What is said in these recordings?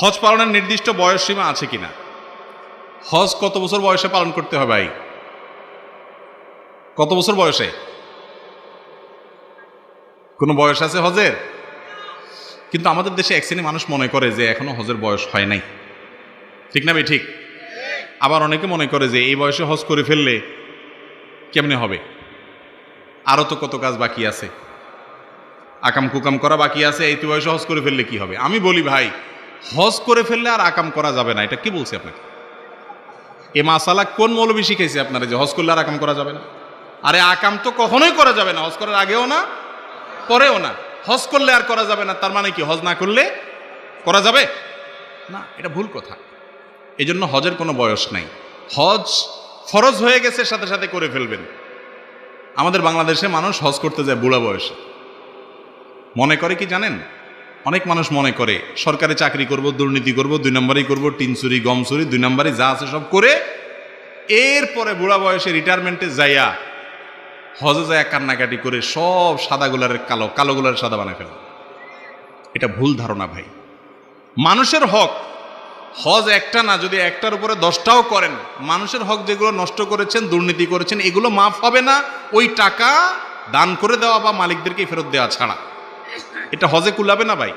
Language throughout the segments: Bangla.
হজ পালনের নির্দিষ্ট বয়স সীমা আছে কিনা? হজ কত বছর বয়সে পালন করতে হবে ভাই? কত বছর বয়সে? কোনো বয়স আছে হজের? কিন্তু আমাদের দেশে এক শ্রেণি মানুষ মনে করে যে এখনও হজের বয়স হয় নাই। ঠিক না ভাই? ঠিক। আবার অনেকে মনে করে যে এই বয়সে হজ করে ফেললে কেমনে হবে? আরও তো কত কাজ বাকি আছে। আকাম কুকাম করা বাকি আছে, এই তো বয়সে হজ করে ফেললে কি হবে? আমি বলি ভাই হজ করে ফেললে আর আকাম করা যাবে না। এটা কি বলছে আপনাকে? এ মাসালা কোন মৌলবি শিখেছে আপনারা যে হজ করলে আর আকাম করা যাবে না? আরে আকাম তো কখনোই করা যাবে না। হজ করার আগেও না, পরেও না। হজ করলে আর করা যাবে না, তার মানে কি হজ না করলে করা যাবে? না, এটা ভুল কথা। এই জন্য হজের কোনো বয়স নাই। হজ ফরজ হয়ে গেছে, সাথে সাথে করে ফেলবেন। আমাদের বাংলাদেশে মানুষ হজ করতে যায় বুড়া বয়সে। মনে করে কি জানেন? অনেক মানুষ মনে করে, সরকারি চাকরি করব, দুর্নীতি করব, দুই নম্বরই করব, টিন চুরি, গম চুরি, দুই নম্বরই যা আছে সব করে এরপরে বুড়া বয়সে রিটায়ারমেন্টে যাইয়া হজে যায় কান্নাকাটি করে সব সাদা গোলারের কালো কালো গোলারের সাদা বানায় ফেলে। এটা ভুল ধারণা ভাই। মানুষের হক, হজ একটা না, যদি একটার উপরে দশটাও করেন, মানুষের হক যেগুলো নষ্ট করেছেন, দুর্নীতি করেছেন, এগুলো মাফ হবে না। ওই টাকা দান করে দেওয়া বা মালিকদেরকে ফেরত দেওয়া ছাড়া। এটা হজে কুলাবে না ভাই।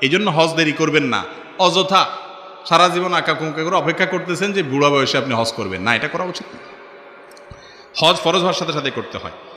এই জন্য হজ দেরি করবেন না। অযথা সারা জীবন আঁকা কুঁকা করে অপেক্ষা করতেছেন যে বুড়া বয়সে আপনি হজ করবেন। না, এটা করা উচিত না। হজ ফরজ হওয়ার সাথে সাথে করতে হয়।